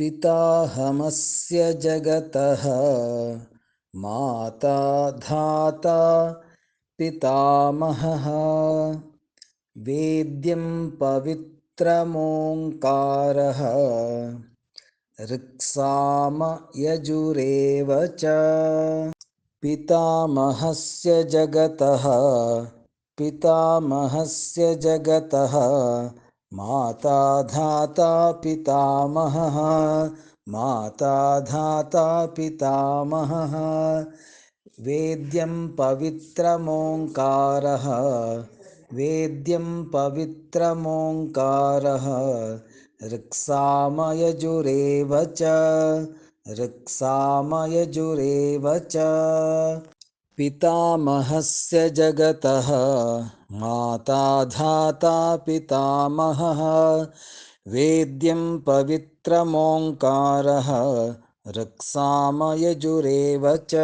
पिताहमस्य जगतः। माता धाता पितामहः। वेद्यं पवित्रमोङ्कारः। ऋक्सामयजुरेव च। पितामहस्य जगतः। पितामहस्य जगतः माता धाता पितामहः माता धाता पितामहः। वेद्यं पवित्रमोङ्कारः वेद्यं पवित्रमोङ्कारः। ऋक्सामयजुरेव च ऋक्सामयजुरेव च पितामहस्य जगतः माता धाता पितामहः वेद्यं पवित्रमोङ्कारः ऋक्सामयजुरेव च।